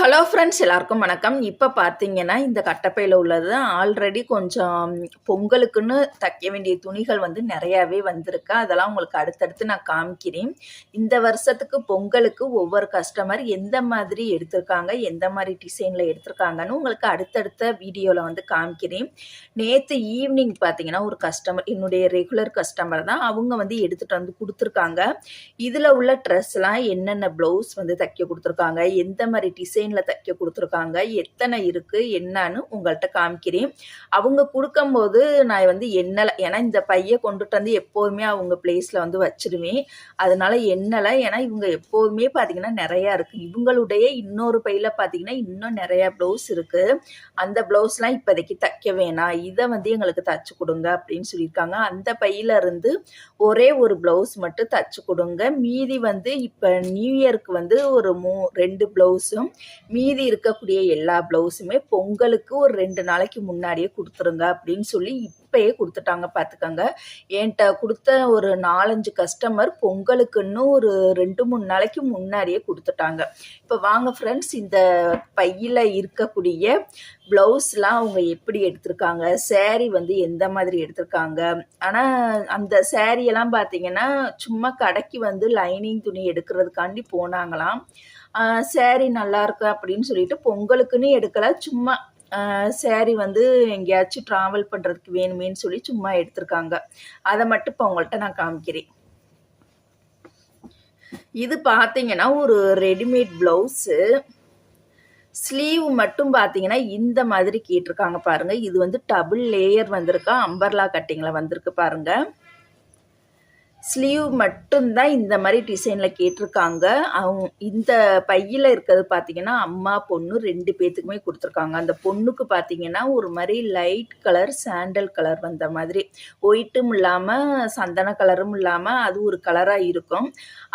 Hello friends எல்லாருக்கும் வணக்கம். இப்போ பார்த்தீங்கன்னா இந்த கட்டப்பையில் உள்ளது ஆல்ரெடி கொஞ்சம் பொங்கலுக்குன்னு தைக்க வேண்டிய துணிகள் வந்து நிறையாவே வந்திருக்கு. அதெல்லாம் உங்களுக்கு அடுத்தடுத்து நான் காமிக்கிறேன். இந்த வருஷத்துக்கு பொங்கலுக்கு ஒவ்வொரு கஸ்டமர் எந்த மாதிரி எடுத்திருக்காங்க எந்த மாதிரி டிசைனில் எடுத்திருக்காங்கன்னு உங்களுக்கு அடுத்தடுத்த வீடியோவில் வந்து காமிக்கிறேன். நேற்று ஈவினிங் பார்த்தீங்கன்னா ஒரு கஸ்டமர் என்னுடைய ரெகுலர் கஸ்டமர் தான் அவங்க வந்து எடுத்துகிட்டு வந்து கொடுத்துருக்காங்க. இதில் உள்ள ட்ரெஸ்லாம் என்னென்ன ப்ளவுஸ் வந்து தைக்க கொடுத்துருக்காங்க எந்த மாதிரி டிசைன் டிசைனில் தைக்க கொடுத்துருக்காங்க. எத்தனை இருக்குது என்னன்னு உங்கள்கிட்ட காமிக்கிறேன். அவங்க கொடுக்கும்போது நான் வந்து எண்ணலை ஏன்னா இந்த பையை கொண்டுட்டு வந்து எப்போதுமே அவங்க பிளேஸில் வந்து வச்சிருவேன். அதனால எண்ணலை ஏன்னா இவங்க எப்போதுமே பார்த்தீங்கன்னா நிறையா இருக்குது இவங்களுடைய இன்னொரு பையில் பார்த்தீங்கன்னா இன்னும் நிறையா ப்ளவுஸ் இருக்குது அந்த ப்ளவுஸ்லாம் இப்போதைக்கு தைக்க வேணாம். இதை வந்து எங்களுக்கு தச்சு கொடுங்க அப்படின்னு சொல்லியிருக்காங்க. அந்த பையில இருந்து ஒரே ஒரு ப்ளவுஸ் மட்டும் தச்சு கொடுங்க. மீதி வந்து இப்போ நியூ இயருக்கு வந்து ஒரு மூ ரெண்டு ப்ளவுஸும் மீதி இருக்கக்கூடிய எல்லா ப்ளவுஸுமே பொங்கலுக்கு ஒரு ரெண்டு நாளைக்கு முன்னாடியே கொடுத்துருங்க அப்படின்னு சொல்லி இப்பயே கொடுத்துட்டாங்க பார்த்துக்கோங்க என்கிட்ட கொடுத்த ஒரு நாலஞ்சு கஸ்டமர் பொங்கலுக்குன்னு ஒரு ரெண்டு மூணு நாளைக்கு முன்னாடியே கொடுத்துட்டாங்க. இப்போ வாங்க ஃப்ரெண்ட்ஸ் இந்த பையில் இருக்கக்கூடிய ப்ளவுஸ்லாம் அவங்க எப்படி எடுத்திருக்காங்க? சேரீ வந்து எந்த மாதிரி எடுத்திருக்காங்க? ஆனால் அந்த சேரீயெல்லாம் பார்த்தீங்கன்னா சும்மா கடைக்கு வந்து லைனிங் துணி எடுக்கிறதுக்காண்டி போனாங்களாம். சேரீ நல்லா இருக்கு அப்படின்னு சொல்லிட்டு பொங்கலுக்குன்னு எடுக்கல. சும்மா சேரீ வந்து எங்கேயாச்சும் ட்ராவல் பண்ணுறதுக்கு வேணுமேன்னு சொல்லி சும்மா எடுத்திருக்காங்க. அதை மட்டும் இப்போ உங்கள்கிட்ட நான் காமிக்கிறேன். இது பார்த்தீங்கன்னா ஒரு ரெடிமேட் ப்ளவுஸு ஸ்லீவ் மட்டும் பார்த்தீங்கன்னா இந்த மாதிரி கேட்டிருக்காங்க பாருங்கள் இது வந்து டபுள் லேயர் வந்திருக்கா. அம்பர்லா கட்டிங்கில் வந்திருக்கு பாருங்கள் ஸ்லீவ் மட்டும்தான் இந்த மாதிரி டிசைனில் கேட்டிருக்காங்க. அவங்க இந்த பையில் இருக்கிறது பார்த்தீங்கன்னா அம்மா பொண்ணு ரெண்டு பேர்த்துக்குமே கொடுத்துருக்காங்க. அந்த பொண்ணுக்கு பார்த்தீங்கன்னா ஒரு மாதிரி லைட் கலர் சாண்டல் கலர் வந்த மாதிரி. ஒயிட்டும் இல்லாமல் சந்தன கலரும் இல்லாமல் அது ஒரு கலராக இருக்கும்.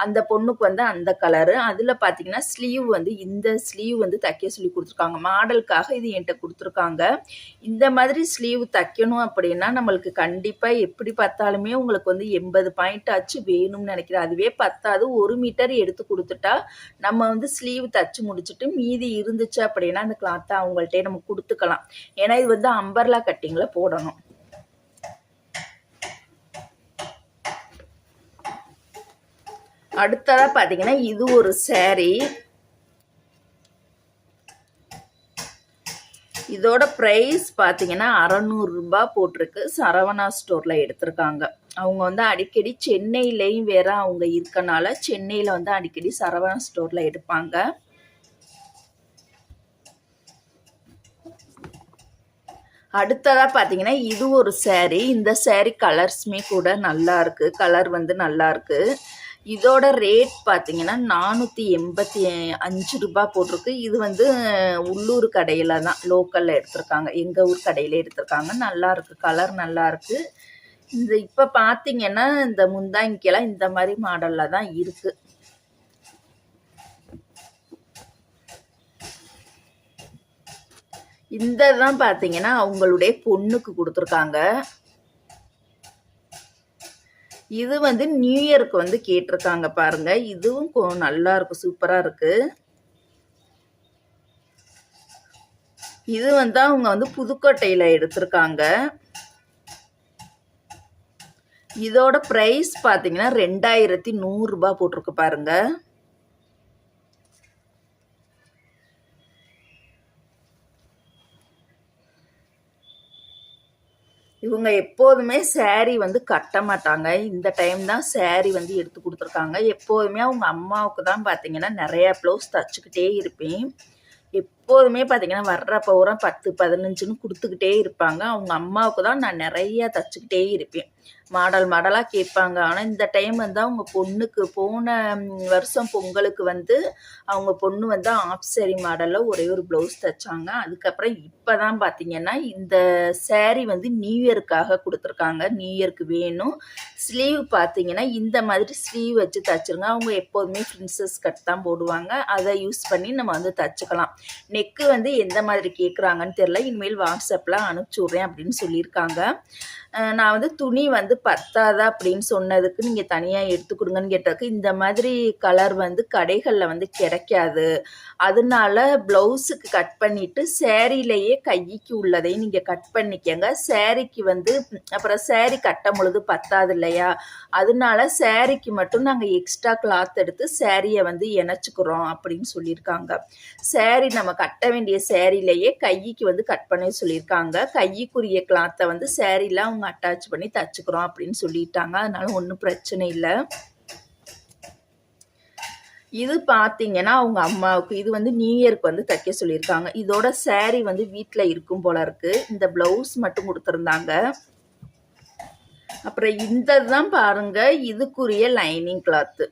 அந்த பொண்ணுக்கு வந்து அந்த கலரு அதில் பார்த்தீங்கன்னா ஸ்லீவ் வந்து இந்த ஸ்லீவ் வந்து தைக்க சொல்லி கொடுத்துருக்காங்க. மாடலுக்காக இது என்கிட்ட கொடுத்துருக்காங்க. இந்த மாதிரி ஸ்லீவ் தைக்கணும் அப்படின்னா நம்மளுக்கு கண்டிப்பாக எப்படி பார்த்தாலுமே உங்களுக்கு வந்து எண்பது பாயிண்ட் ஆச்சு வேணும்னு நினைக்கிறேன். அதுவே பத்தாது. ஒரு மீட்டர் எடுத்து கொடுத்துட்டா நம்ம வந்து ஸ்லீவ் தச்சு முடிச்சுட்டு மீதி இருந்துச்சு அப்படின்னா அந்த கிளாத்தை அவங்கள்ட்டே நம்ம கொடுத்துக்கலாம். ஏன்னா இது வந்து அம்பர்லா கட்டிங்கில் போடணும். அடுத்ததாக பார்த்தீங்கன்னா இது ஒரு சேரீ இதோட ப்ரைஸ் பார்த்தீங்கன்னா அறநூறுரூபா போட்டிருக்கு. சரவணா ஸ்டோரில் எடுத்திருக்காங்க. அவங்க வந்து அடிக்கடி சென்னையிலையும் வேற அவங்க இருக்கனால சென்னையில் வந்து அடிக்கடி சரவணா ஸ்டோரில் எடுப்பாங்க. அடுத்ததாக பார்த்தீங்கன்னா இது ஒரு சேரீ இந்த சேரீ கலர்ஸுமே கூட நல்லா இருக்கு. கலர் வந்து நல்லா இருக்கு. இதோட ரேட் பார்த்தீங்கன்னா நானூற்றி எண்பத்தி அஞ்சு ரூபாய் போட்டிருக்கு. இது வந்து உள்ளூர் கடையில் தான் லோக்கலில் எடுத்திருக்காங்க. எங்கள் ஊர் கடையில் எடுத்திருக்காங்க. நல்லா இருக்கு. கலர் நல்லா இருக்கு. இந்த இப்போ பார்த்தீங்கன்னா இந்த முந்தாங்கிக்கெல்லாம் இந்த மாதிரி மாடலில் தான் இருக்கு. இந்த தான் பார்த்தீங்கன்னா அவங்களுடைய பொண்ணுக்கு கொடுத்துருக்காங்க. இது வந்து நியூ இயருக்கு வந்து கேட்டிருக்காங்க பாருங்க. இதுவும் நல்லா இருக்கு சூப்பரா இருக்கு. இது வந்து அவங்க வந்து புதுக்கோட்டையில எடுத்திருக்காங்க. இதோட ப்ரைஸ் பார்த்தீங்கன்னா ரெண்டாயிரத்தி நூறுரூபா போட்டிருக்கு பாருங்க. இவங்க எப்போதுமே saree வந்து கட்ட மாட்டாங்க. இந்த டைம் தான் சேரீ வந்து எடுத்து கொடுத்துருக்காங்க. எப்போதுமே அவங்க அம்மாவுக்கு தான் பார்த்தீங்கன்னா நிறையா ப்ளவுஸ் தச்சுக்கிட்டே இருப்பேன். எப் எப்போதுமே பார்த்தீங்கன்னா வர்ற பத்து பதினஞ்சுன்னு கொடுத்துக்கிட்டே இருப்பாங்க. அவங்க அம்மாவுக்கு தான் நான் நிறையா தச்சுக்கிட்டே இருப்பேன். மாடல் மாடலாக கேட்பாங்க. ஆனால் இந்த டைம் வந்து அவங்க பொண்ணுக்கு போன வருஷம் பொங்கலுக்கு வந்து அவங்க பொண்ணு வந்து ஆஃப் saree மாடலில் ஒரே ஒரு ப்ளவுஸ் தைச்சாங்க. அதுக்கப்புறம் இப்போ தான் பார்த்தீங்கன்னா இந்த சேரீ வந்து நியூ இயருக்காக கொடுத்துருக்காங்க. நியூ இயருக்கு வேணும். ஸ்லீவ் பார்த்தீங்கன்னா இந்த மாதிரி ஸ்லீவ் வச்சு தைச்சிருங்க. அவங்க எப்போதுமே பிரின்சஸ் கட் தான் போடுவாங்க. அதை யூஸ் பண்ணி நம்ம வந்து தச்சுக்கலாம். நெக்கு வந்து எந்த மாதிரி கேட்குறாங்கன்னு தெரில இனிமேல் வாட்ஸ்அப்பில் அனுப்பிச்சி விட்றேன் அப்படின்னு சொல்லியிருக்காங்க. நான் வந்து துணி வந்து பத்தாதா அப்படின்னு சொன்னதுக்கு நீங்கள் தனியாக எடுத்து கொடுங்கன்னு கேட்டதுக்கு இந்த மாதிரி கலர் வந்து கடைகளில் வந்து கிடைக்காது. அதனால ப்ளவுஸுக்கு கட் பண்ணிவிட்டு சேரீலையே கைக்கு உள்ளதையும் நீங்கள் கட் பண்ணிக்கங்க. சேரீக்கு வந்து அப்புறம் சேரீ கட்டும் பொழுது பத்தாது இல்லையா? அதனால சேரீக்கு மட்டும் நாங்கள் எக்ஸ்ட்ரா கிளாத் எடுத்து சேரீயை வந்து இணைச்சிக்கிறோம் அப்படின்னு சொல்லியிருக்காங்க. சேரீ நம்ம கட்ட வேண்டிய சேரீலையே கைக்கு வந்து கட் பண்ண சொல்லியிருக்காங்க. கைக்குரிய கிளாத்தை வந்து சேரீலாம் நாங்கள் அட்டாச் பண்ணி தச்சுக்கிறோம் அப்படின்னு சொல்லிட்டாங்க. அதனால ஒன்றும் பிரச்சனை இல்லை. இது பார்த்தீங்கன்னா அவங்க அம்மாவுக்கு இது வந்து நியூ இயருக்கு வந்து தைக்க சொல்லியிருக்காங்க. இதோட சேரீ வந்து வீட்டில் இருக்கும் போல இருக்கு. இந்த ப்ளவுஸ் மட்டும் கொடுத்துருந்தாங்க. அப்புறம் இந்த தான் பாருங்க இதுக்குரிய லைனிங் கிளாத்து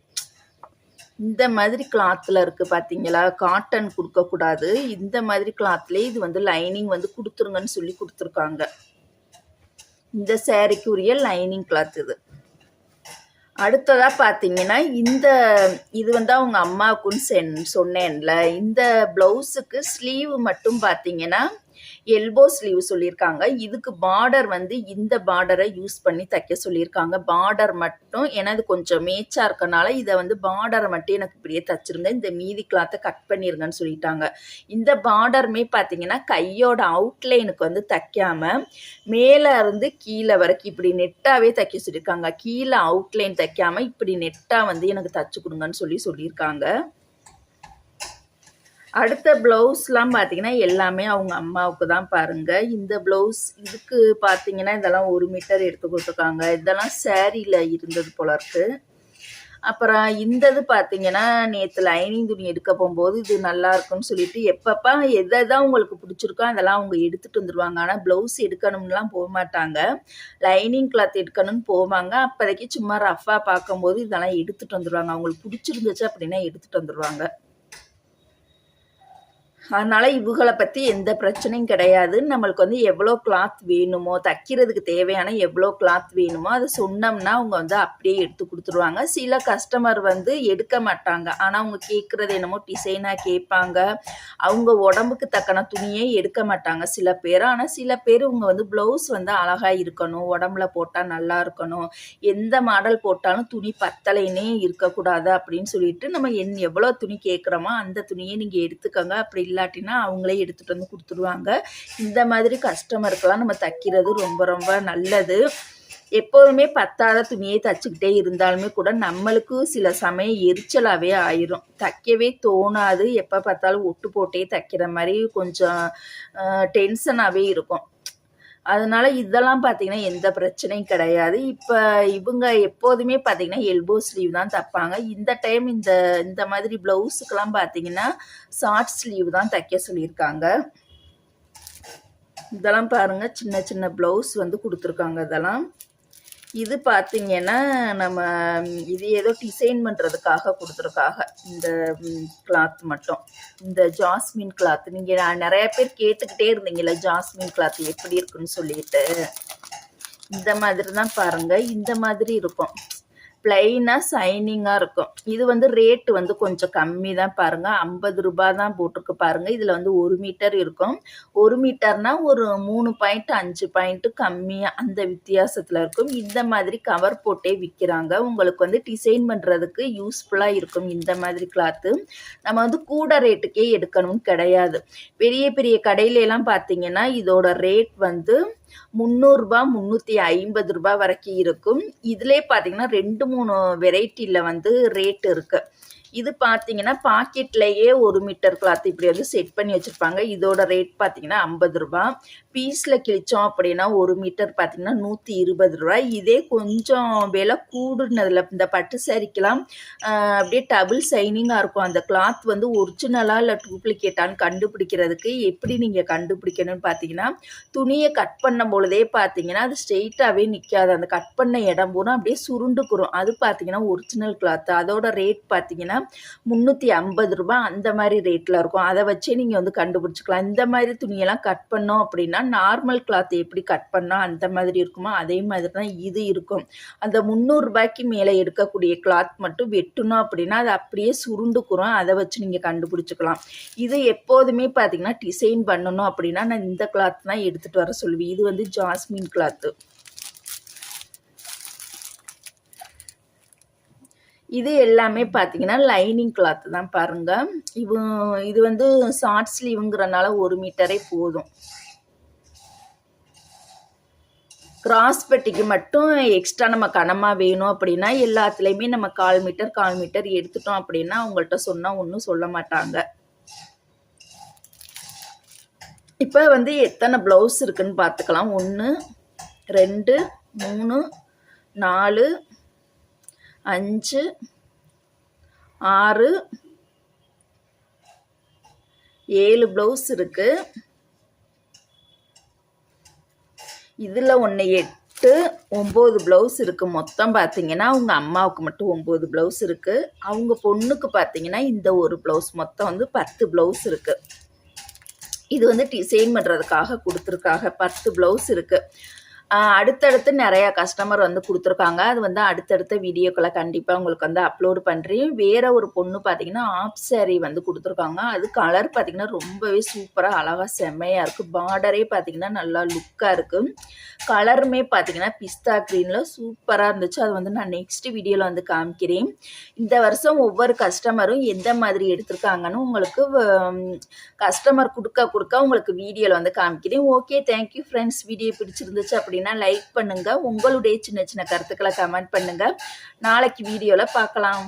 இந்த மாதிரி கிளாத்தில் இருக்குது பார்த்தீங்களா காட்டன் கொடுக்கக்கூடாது. இந்த மாதிரி கிளாத்லேயே இது வந்து லைனிங் வந்து கொடுத்துருங்கன்னு சொல்லி கொடுத்துருக்காங்க. இந்த சேரீக்குரிய லைனிங் கிளாத் இது. அடுத்ததாக பார்த்தீங்கன்னா இந்த இது வந்து அவங்க அம்மாவுக்குன்னு சென் சொன்னேன்ல. இந்த ப்ளவுஸுக்கு ஸ்லீவ் மட்டும் பார்த்தீங்கன்னா எல்போ ஸ்லீவ் சொல்லியிருக்காங்க. இதுக்கு பார்டர் வந்து இந்த பார்டரை யூஸ் பண்ணி தைக்க சொல்லியிருக்காங்க. பார்டர் மட்டும் ஏன்னா இது கொஞ்சம் மேய்ச்சா இருக்கனால இதை வந்து பார்டரை மட்டும் எனக்கு இப்படியே தைச்சிருங்க. இந்த மீதி கிளாத்தை கட் பண்ணிருங்கன்னு சொல்லிட்டாங்க. இந்த பார்டருமே பார்த்தீங்கன்னா கையோட அவுட்லைனுக்கு வந்து தைக்காம மேலே இருந்து கீழே வரைக்கும் இப்படி நெட்டாகவே தைக்க சொல்லியிருக்காங்க. கீழே அவுட்லைன் தைக்காம இப்படி நெட்டாக வந்து எனக்கு தச்சு கொடுங்கன்னு சொல்லி சொல்லியிருக்காங்க. அடுத்த ப்ளவுஸ்லாம் பார்த்தீங்கன்னா எல்லாமே அவங்க அம்மாவுக்கு தான் பாருங்கள் இந்த ப்ளவுஸ் இதுக்கு பார்த்தீங்கன்னா இதெல்லாம் ஒரு மீட்டர் எடுத்து கொடுத்துருக்காங்க. இதெல்லாம் சேரீல இருந்தது போல இருக்கு. அப்புறம் இந்தது பார்த்தீங்கன்னா நேற்று லைனிங் துணி எடுக்க போகும்போது இது நல்லா இருக்குன்னு சொல்லிட்டு எப்பப்போ எதை தான் உங்களுக்கு பிடிச்சிருக்கோ அதெல்லாம் அவங்க எடுத்துகிட்டு வந்துடுவாங்க ஆனால் ப்ளவுஸ் எடுக்கணும்லாம் போக மாட்டாங்க. லைனிங் கிளாத் எடுக்கணும்னு போவாங்க. அப்போதைக்கு சும்மா ரஃபாக பார்க்கும்போது இதெல்லாம் எடுத்துகிட்டு வந்துடுவாங்க அவங்களுக்கு பிடிச்சிருந்துச்சு அப்படின்னா எடுத்துகிட்டு வந்துடுவாங்க அதனால் இவங்களை பற்றி எந்த பிரச்சனையும் கிடையாது நம்மளுக்கு வந்து எவ்வளோ கிளாத் வேணுமோ தைக்கிறதுக்கு தேவையான எவ்வளோ கிளாத் வேணுமோ அதை சொன்னோம்னா அவங்க வந்து அப்படியே எடுத்து கொடுத்துருவாங்க. சில கஸ்டமர் வந்து எடுக்க மாட்டாங்க. ஆனால் அவங்க கேட்குறது என்னமோ டிசைனாக கேட்பாங்க. அவங்க உடம்புக்கு தக்கன துணியே எடுக்க மாட்டாங்க சில பேர். ஆனால் சில பேர் இவங்க வந்து ப்ளவுஸ் வந்து அழகாக இருக்கணும் உடம்புல போட்டால் நல்லா இருக்கணும் எந்த மாடல் போட்டாலும் துணி பத்தலைன்னே இருக்கக்கூடாது அப்படின்னு சொல்லிட்டு நம்ம என் எவ்வளோ துணி கேட்குறோமோ அந்த துணியை நீங்கள் எடுத்துக்கோங்க. அப்படி இல்லாட்டினா அவங்களே எடுத்துகிட்டு வந்து கொடுத்துருவாங்க. இந்த மாதிரி கஸ்டமருக்கெல்லாம் நம்ம தைக்கிறது ரொம்ப ரொம்ப நல்லது. எப்போதுமே பத்தாத துணியை தச்சுக்கிட்டே இருந்தாலுமே கூட நம்மளுக்கு சில சமயம் எரிச்சலாகவே ஆயிரும். தைக்கவே தோணாது. எப்போ பார்த்தாலும் ஒட்டு போட்டே தைக்கிற மாதிரி கொஞ்சம் டென்ஷனாகவே இருக்கும். அதனால இதெல்லாம் பார்த்தீங்கன்னா எந்த பிரச்சனையும் கிடையாது. இப்போ இவங்க எப்போதுமே பார்த்தீங்கன்னா எல்போ ஸ்லீவ் தான் தைப்பாங்க. இந்த டைம் இந்த இந்த மாதிரி ப்ளவுஸுக்கெல்லாம் பார்த்தீங்கன்னா ஷார்ட் ஸ்லீவ் தான் தைக்க சொல்லியிருக்காங்க. இதெல்லாம் பாருங்கள் சின்ன சின்ன ப்ளவுஸ் வந்து கொடுத்துருக்காங்க இதெல்லாம். இது பார்த்தீங்கன்னா நம்ம இது ஏதோ டிசைன் பண்ணுறதுக்காக கொடுத்துருக்காக இந்த கிளாத் மட்டும். இந்த ஜாஸ்மின் கிளாத் நீங்கள் நிறைய பேர் கேட்டுக்கிட்டே இருந்தீங்கல்ல ஜாஸ்மின் கிளாத் எப்படி இருக்குன்னு சொல்லிட்டு. இந்த மாதிரி தான் பாருங்கள் இந்த மாதிரி இருக்கும். பிளைனாக சைனிங்காக இருக்கும். இது வந்து ரேட்டு வந்து கொஞ்சம் கம்மி தான் பாருங்கள் ஐம்பது ரூபா தான் போட்டிருக்கு பாருங்கள் இதில் வந்து ஒரு மீட்டர் இருக்கும். ஒரு மீட்டர்னால் ஒரு மூணு பாயிண்ட் அஞ்சு பாயிண்ட்டு கம்மியாக அந்த வித்தியாசத்தில் இருக்கும். இந்த மாதிரி கவர் போட்டே விற்கிறாங்க உங்களுக்கு வந்து டிசைன் பண்ணுறதுக்கு யூஸ்ஃபுல்லாக இருக்கும் இந்த மாதிரி கிளாத்து நம்ம வந்து கூட ரேட்டுக்கே எடுக்கணும்னு கிடையாது. பெரிய பெரிய கடையில பார்த்தீங்கன்னா இதோட ரேட் வந்து முந்நூறுரூபா முந்நூற்றி ஐம்பது ரூபாய் வரைக்கும் இருக்கும். இதிலே பார்த்தீங்கன்னா ரெண்டு மூணு வெரைட்டியில் வந்து ரேட் இருக்குது இது பார்த்தீங்கன்னா பாக்கெட்லேயே ஒரு மீட்டர் கிளாத் இப்படி வந்து செட் பண்ணி வச்சுருப்பாங்க. இதோட ரேட் பார்த்தீங்கன்னா ஐம்பது ரூபா. பீஸில் கிழிச்சோம் அப்படின்னா ஒரு மீட்டர் பார்த்தீங்கன்னா நூற்றி இருபது ரூபாய் இதே கொஞ்சம் விலை கூடுனதில் இந்த பட்டு சாரிக்கெல்லாம் அப்படியே டபுள் சைனிங்காக இருக்கும். அந்த கிளாத் வந்து ஒரிஜினலாக இல்லை டூப்ளிகேட்டான்னு கண்டுபிடிக்கிறதுக்கு எப்படி நீங்கள் கண்டுபிடிக்கணும்னு பார்த்தீங்கன்னா துணியை கட் பண்ணும் பொழுதே பார்த்தீங்கன்னா அது ஸ்ட்ரெயிட்டாகவே நிற்காது அந்த கட் பண்ண இடம் பூரா அப்படியே சுருண்டுக்குறோம் அது பார்த்தீங்கன்னா ஒரிஜினல் கிளாத் அதோட ரேட் பார்த்தீங்கன்னா முந்நூற்றி ஐம்பது ரூபாய் அந்த மாதிரி ரேட்டில் இருக்கும். அதை வச்சே நீங்கள் வந்து கண்டுபிடிச்சிக்கலாம். இந்த மாதிரி துணியெல்லாம் கட் பண்ணோம் அப்படின்னா நார்மல் கிளாத் எப்படி கட் பண்ணோம் அந்த மாதிரி இருக்குமோ அதே மாதிரி தான் இது இருக்கும். அந்த முந்நூறுரூபாய்க்கு மேலே எடுக்கக்கூடிய கிளாத் மட்டும் வெட்டணும் அப்படின்னா அது அப்படியே சுருண்டுக்குறோம் அதை வச்சு நீங்கள் கண்டுபிடிச்சிக்கலாம். இது எப்போதுமே பார்த்தீங்கன்னா டிசைன் பண்ணணும் அப்படின்னா நான் இந்த கிளாத் தான் எடுத்துகிட்டு வர சொல்லுவேன். இது வந்து ஜாஸ்மின் கிளாத்து இது எல்லாமே பார்த்தீங்கன்னா லைனிங் கிளாத் தான் பாருங்கள் இது இது வந்து ஷார்ட் ஸ்லீவுங்கிறனால ஒரு மீட்டரே போதும். கிராஸ் பெட்டிக்கு மட்டும் எக்ஸ்ட்ரா நம்ம கனமாக வேணும் அப்படின்னா எல்லாத்துலேயுமே நம்ம கால் மீட்டர் கால் மீட்டர் எடுத்துட்டோம் அப்படின்னா அவங்கள்ட்ட சொன்னால் ஒன்றும் சொல்ல மாட்டாங்க. இப்போ வந்து எத்தனை ப்ளவுஸ் இருக்குன்னு பார்த்துக்கலாம் ஒன்று ரெண்டு மூணு நாலு அஞ்சு ஆறு ஏழு ப்ளவுஸ் இருக்குது இதில் ஒன்று எட்டு ஒம்பது ப்ளவுஸ் இருக்குது மொத்தம் பார்த்தீங்கன்னா அவங்க அம்மாவுக்கு மட்டும் ஒம்பது ப்ளவுஸ் இருக்குது அவங்க பொண்ணுக்கு பார்த்தீங்கன்னா இந்த ஒரு ப்ளவுஸ் மொத்தம் வந்து பத்து ப்ளவுஸ் இருக்குது இது வந்து டிசைன் பண்ணுறதுக்காக கொடுத்துருக்காங்க. பத்து ப்ளவுஸ் இருக்குது அடுத்தடுத்து நிறையா கஸ்டமர் வந்து கொடுத்துருக்காங்க. அது வந்து அடுத்தடுத்த வீடியோக்களை கண்டிப்பாக உங்களுக்கு வந்து அப்லோடு பண்ணுறேன் வேறு ஒரு பொண்ணு பார்த்தீங்கன்னா ஆப் saree வந்து கொடுத்துருக்காங்க. அது கலர் பார்த்தீங்கன்னா ரொம்பவே சூப்பராக அழகாக செம்மையாக இருக்குது பார்டரே பார்த்தீங்கன்னா நல்லா லுக்காக இருக்குது கலருமே பார்த்தீங்கன்னா பிஸ்தா க்ரீனில் சூப்பராக இருந்துச்சு. அது வந்து நான் நெக்ஸ்ட் வீடியோவில் வந்து காமிக்கிறேன். இந்த வருஷம் ஒவ்வொரு கஸ்டமரும் எந்த மாதிரி எடுத்திருக்காங்கன்னு உங்களுக்கு கஸ்டமர் கொடுக்க கொடுக்க உங்களுக்கு வீடியோவில் வந்து காமிக்கிறேன். ஓகே தேங்க்யூ ஃப்ரெண்ட்ஸ் வீடியோ பிடிச்சிருந்துச்சு அப்படின்னு லைக் பண்ணுங்கள் உங்களுடைய சின்ன சின்ன கருத்துக்களை கமெண்ட் பண்ணுங்கள் நாளைக்கு வீடியோவில் பார்க்கலாம்.